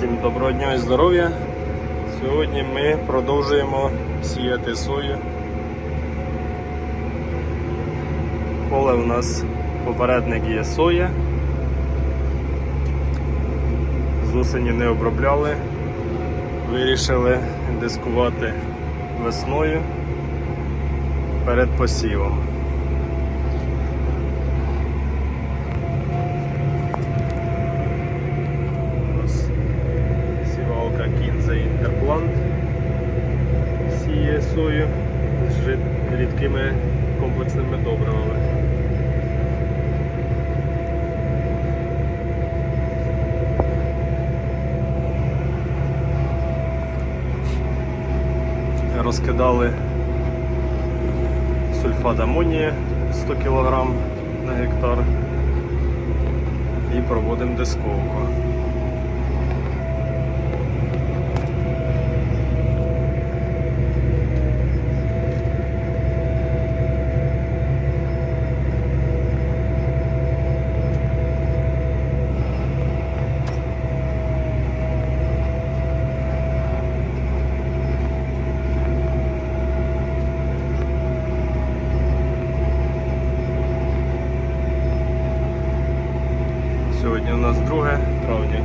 Всім доброго дня і здоров'я. Сьогодні ми продовжуємо сіяти сою. Поле у нас попередник є соя. З осені не обробляли. Вирішили дискувати весною перед посівом. Кінза Інтерплант сіє сою з рідкими комплексними добривами. Розкидали сульфат амонія 100 кг на гектар і проводимо дисковку. Сьогодні у нас 2 травня.